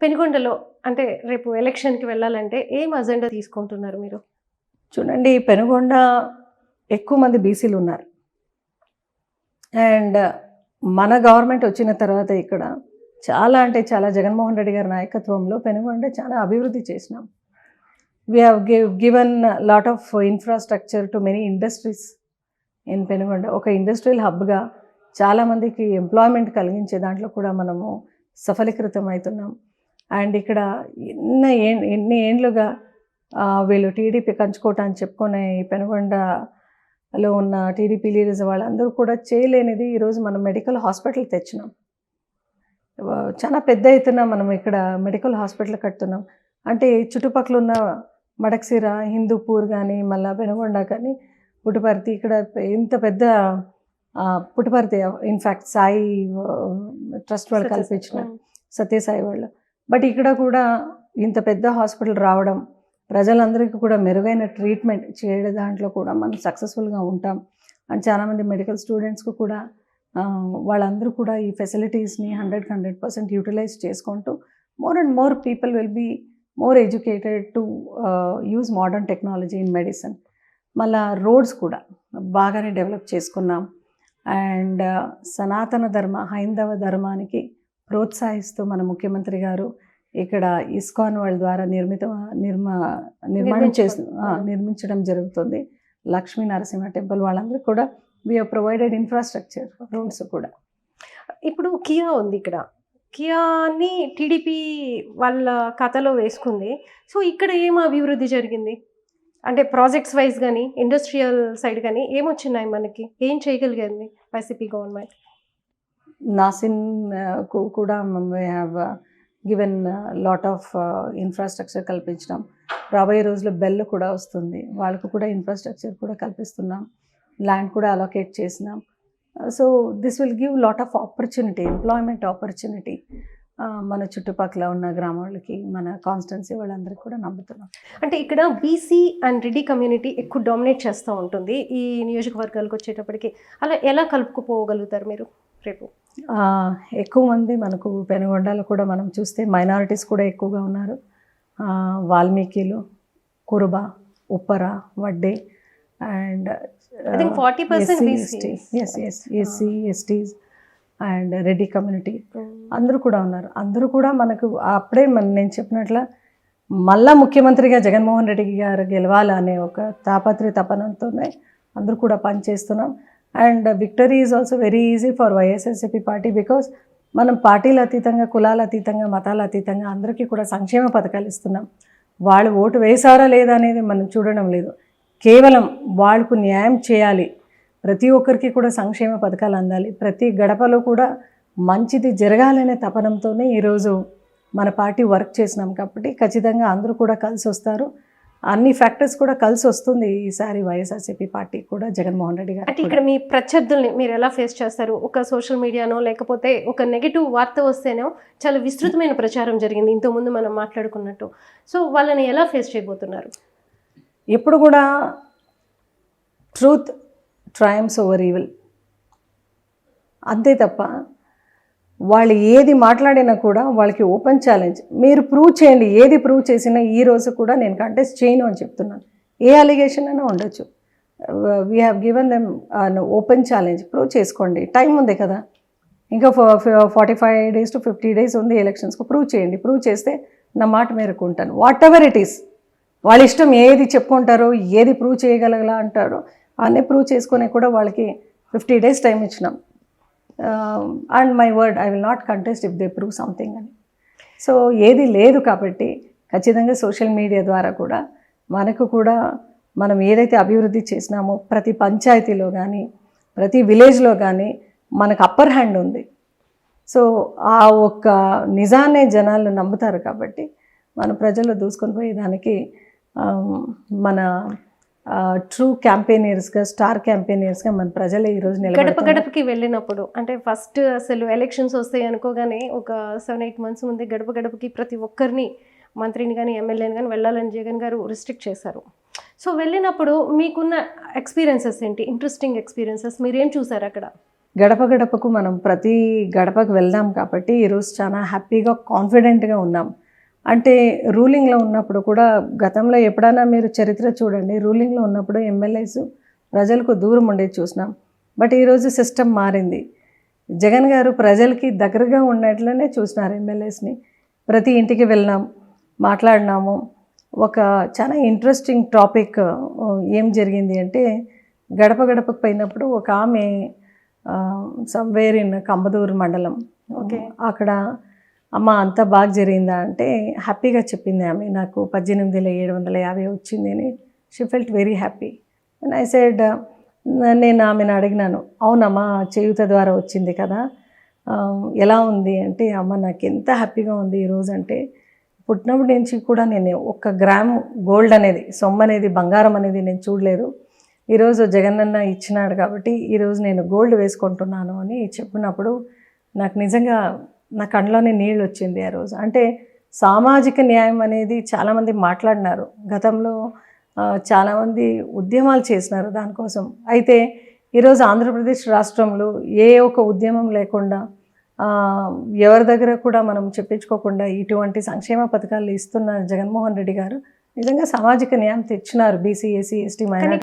పెనుగొండలో అంటే రేపు ఎలక్షన్కి వెళ్ళాలంటే ఏం అజెండా తీసుకుంటున్నారు మీరు? చూడండి పెనుగొండ ఎక్కువ మంది బీసీలు ఉన్నారు. అండ్ మన గవర్నమెంట్ వచ్చిన తర్వాత ఇక్కడ చాలా అంటే చాలా జగన్మోహన్ రెడ్డి గారి నాయకత్వంలో పెనుగొండ చాలా అభివృద్ధి చేసినాం. We have give given lot of infrastructure to many industries in Penukonda. ఒక ఇండస్ట్రియల్ హబ్గా చాలామందికి ఎంప్లాయ్మెంట్ కలిగించే దాంట్లో కూడా మనము సఫలీకృతం అవుతున్నాం అండ్ ఇక్కడ ఎన్ని ఎన్ని ఏండ్లుగా వీళ్ళు టీడీపీ కంచుకోట అని చెప్పుకునే పెనుగొండలో ఉన్న టీడీపీ లీడర్స్ వాళ్ళందరూ కూడా చేయలేనిది ఈరోజు మనం మెడికల్ హాస్పిటల్ తెచ్చినాం. చాలా పెద్ద ఎత్తున మనం ఇక్కడ మెడికల్ హాస్పిటల్ కడుతున్నాం. అంటే చుట్టుపక్కల ఉన్న మడక్సిర హిందూపూర్ కానీ మళ్ళా పెనుగొండ కానీ పుట్టుపర్తి ఇక్కడ ఇంత పెద్ద పుట్టుపర్తి ఇన్ఫ్యాక్ట్ సాయి ట్రస్ట్ వాళ్ళు కల్పించిన సత్యసాయి వాళ్ళు. బట్ ఇక్కడ కూడా ఇంత పెద్ద హాస్పిటల్ రావడం ప్రజలందరికీ కూడా మెరుగైన ట్రీట్మెంట్ చేయడం దాంట్లో కూడా మనం సక్సెస్ఫుల్గా ఉంటాం. అండ్ చాలామంది మెడికల్ స్టూడెంట్స్కు కూడా వాళ్ళందరూ కూడా ఈ ఫెసిలిటీస్ని హండ్రెడ్ హండ్రెడ్ పర్సెంట్ యూటిలైజ్ చేసుకుంటూ more and more people will be more educated to use modern technology in medicine. మళ్ళా రోడ్స్ కూడా బాగానే డెవలప్ చేసుకున్నాం. అండ్ సనాతన ధర్మ హైందవ ధర్మానికి ప్రోత్సహిస్తూ మన ముఖ్యమంత్రి గారు ఇక్కడ ఇస్కాన్ వాళ్ళ ద్వారా నిర్మిత నిర్మ నిర్మాణం చేసి నిర్మించడం జరుగుతుంది. లక్ష్మీ నరసింహ టెంపుల్ వాళ్ళందరూ కూడా వీ ప్రొవైడెడ్ ఇన్ఫ్రాస్ట్రక్చర్ రోడ్స్ కూడా. ఇప్పుడు కియా ఉంది ఇక్కడ. కియాని టీడీపీ వాళ్ళ ఖాతాలో వేసుకుంది. సో ఇక్కడ ఏం అభివృద్ధి జరిగింది? అంటే ప్రాజెక్ట్స్ వైజ్ కానీ ఇండస్ట్రియల్ సైడ్ కానీ ఏమొచ్చినాయి మనకి? ఏం చేయగలిగింది వైసీపీ గవర్నమెంట్ నాసిన్కు కూడా we have given lot of infrastructure కల్పించడం రాబోయే రోజుల్లో బెల్ కూడా వస్తుంది. వాళ్ళకు కూడా ఇన్ఫ్రాస్ట్రక్చర్ కూడా కల్పిస్తున్నాం. ల్యాండ్ కూడా అలొకేట్ చేసినాం. So this will give lot of opportunity employment opportunity మన చుట్టుపక్కల ఉన్న గ్రామాలకి మన కాన్స్టెన్సీ వాళ్ళందరికీ కూడా నమ్ముతున్నాం. అంటే ఇక్కడ బీసీ అండ్ రెడ్డి కమ్యూనిటీ ఎక్కువ డామినేట్ చేస్తూ ఉంటుంది ఈ నియోజకవర్గాలకు వచ్చేటప్పటికి. అలా ఎలా కలుపుకుపోగలుగుతారు మీరు? రేపు. ఎక్కువ మంది మనకు పెనుగొండలో కూడా మనం చూస్తే మైనారిటీస్ కూడా ఎక్కువగా ఉన్నారు. వాల్మీకిలు Kuruba Uppara Vadde and forty percent S S SC STs and Reddy community అందరూ కూడా ఉన్నారు. అందరూ కూడా మనకు అప్పుడే మన నేను చెప్పినట్ల మళ్ళా ముఖ్యమంత్రిగా జగన్మోహన్ రెడ్డి గారు గెలవాలనే ఒక తాపత్రయ తపనంతోనే అందరూ కూడా పనిచేస్తున్నాం. And victory is also very easy for YSRCP party because మనం పార్టీల అతీతంగా కులాల అతీతంగా మతాల అతీతంగా అందరికీ కూడా సంక్షేమ పథకాలు ఇస్తున్నాం. వాళ్ళు ఓటు వేశారా లేదా అనేది మనం చూడడం లేదు. కేవలం వాళ్ళకు న్యాయం చేయాలి. ప్రతి ఒక్కరికి కూడా సంక్షేమ పథకాలు అందాలి. ప్రతి గడపలో కూడా మంచిది జరగాలనే తపనంతోనే ఈరోజు మన పార్టీ వర్క్ చేసినాం కాబట్టి ఖచ్చితంగా అందరూ కూడా కలిసి వస్తారు. అన్ని ఫ్యాక్టర్స్ కూడా కలిసి వస్తుంది ఈసారి వైఎస్ఆర్సీపీ పార్టీ కూడా జగన్మోహన్ రెడ్డి గారు అంటే ఇక్కడ మీ ప్రత్యర్థుల్ని మీరు ఎలా ఫేస్ చేస్తారు? ఒక సోషల్ మీడియానో లేకపోతే ఒక నెగిటివ్ వార్త వస్తేనో చాలా విస్తృతమైన ప్రచారం జరిగింది. ఇంతకుముందు మనం మాట్లాడుకున్నట్టు. సో వాళ్ళని ఎలా ఫేస్ చేయబోతున్నారు? ఎప్పుడు కూడా ట్రూత్ ట్రయమ్స్ ఓవర్ ఈవిల్ అంతే తప్ప వాళ్ళు ఏది మాట్లాడినా కూడా వాళ్ళకి ఓపెన్ ఛాలెంజ్ మీరు ప్రూవ్ చేయండి ఏది ప్రూవ్ చేసినా ఈ రోజు కూడా నేను కంటెస్ట్ చేయను అని చెప్తున్నాను. ఏ అలిగేషన్ అయినా ఉండొచ్చు. We have given them open challenge prove చేసుకోండి. టైం ఉంది కదా. ఇంకా forty five days to fifty days ఉంది ఎలక్షన్స్కి ప్రూవ్ చేయండి. ప్రూవ్ చేస్తే నా మాట మేరకు ఉంటాను. వాట్ ఎవర్ ఇట్ ఈస్ వాళ్ళ ఇష్టం ఏది చెప్పుకుంటారో ఏది ప్రూవ్ చేయగలగలా అంటారో అన్నీ ప్రూవ్ చేసుకునే కూడా వాళ్ళకి ఫిఫ్టీ డేస్ టైం ఇచ్చినాం. And my word I will not contest if they prove something అని. సో ఏది లేదు కాబట్టి ఖచ్చితంగా సోషల్ మీడియా ద్వారా కూడా మనకు కూడా మనం ఏదైతే అభివృద్ధి చేసినామో ప్రతి పంచాయతీలో కానీ ప్రతి విలేజ్లో కానీ మనకు అప్పర్ హ్యాండ్ ఉంది. సో ఆ ఒక్క నిజాన్నే జనాలు నమ్ముతారు కాబట్టి మన ప్రజల్లో దూసుకొని పోయేదానికి um, మన ట్రూ క్యాంపెయినర్స్గా స్టార్ క్యాంపెయినర్స్గా మన ప్రజలే ఈరోజు గడప గడపకి వెళ్ళినప్పుడు అంటే ఫస్ట్ అసలు ఎలక్షన్స్ వస్తాయి అనుకోగానే ఒక సెవెన్ ఎయిట్ మంత్స్ ముందే గడప గడపకి ప్రతి ఒక్కరిని మంత్రిని కానీ ఎమ్మెల్యేని కానీ వెళ్ళాలని జగన్ గారు రిస్ట్రిక్ట్ చేశారు. సో వెళ్ళినప్పుడు మీకున్న ఎక్స్పీరియన్సెస్ ఏంటి? ఇంట్రెస్టింగ్ ఎక్స్పీరియన్సెస్ మీరేం చూసారు అక్కడ? గడప గడపకు మనం ప్రతి గడపకు వెళ్దాం కాబట్టి ఈరోజు చాలా హ్యాపీగా కాన్ఫిడెంట్గా ఉన్నాం. అంటే రూలింగ్లో ఉన్నప్పుడు కూడా గతంలో ఎప్పుడైనా మీరు చరిత్ర చూడండి రూలింగ్లో ఉన్నప్పుడు ఎమ్మెల్యేస్ ప్రజలకు దూరం ఉండేది చూసినాం. బట్ ఈరోజు సిస్టమ్ మారింది. జగన్ గారు ప్రజలకి దగ్గరగా ఉన్నట్లనే చూసినారు ఎమ్మెల్యేస్ని ప్రతి ఇంటికి వెళ్ళినాం మాట్లాడినాము. ఒక చాలా ఇంట్రెస్టింగ్ టాపిక్ ఏం జరిగింది అంటే గడప గడపకు పోయినప్పుడు ఒక ఆమె సమ్వేర్ ఇన్ కంబదూరు మండలం. Okay. అక్కడ అమ్మ అంతా బాగా జరిగిందా అంటే హ్యాపీగా చెప్పింది ఆమె. నాకు పద్దెనిమిది వేల ఏడు వందల యాభై వచ్చింది అని. She felt very happy and I side నేను ఆమెను అడిగినాను అవునమ్మా చేయుత ద్వారా వచ్చింది కదా. ఎలా ఉంది? అంటే అమ్మ నాకు ఎంత హ్యాపీగా ఉంది ఈరోజు అంటే పుట్టినప్పటి నుంచి కూడా నేను ఒక్క గ్రామ్ గోల్డ్ అనేది సొమ్ము అనేది బంగారం అనేది నేను చూడలేదు. ఈరోజు జగనన్న ఇచ్చినాడు కాబట్టి ఈరోజు నేను గోల్డ్ వేసుకుంటున్నాను అని చెప్పినప్పుడు నాకు నిజంగా నా కళ్ళలోనే నీళ్ళు వచ్చింది ఆ రోజు. అంటే సామాజిక న్యాయం అనేది చాలామంది మాట్లాడినారు. గతంలో చాలామంది ఉద్యమాలు చేసినారు దానికోసం. అయితే ఈరోజు ఆంధ్రప్రదేశ్ రాష్ట్రంలో ఏ ఒక ఉద్యమం లేకుండా ఎవరి దగ్గర కూడా మనం చెప్పించుకోకుండా ఇటువంటి సంక్షేమ పథకాలు ఇస్తున్న జగన్మోహన్ రెడ్డి గారు నిజంగా సామాజిక న్యాయం తెచ్చినారు. BC SC ST minority.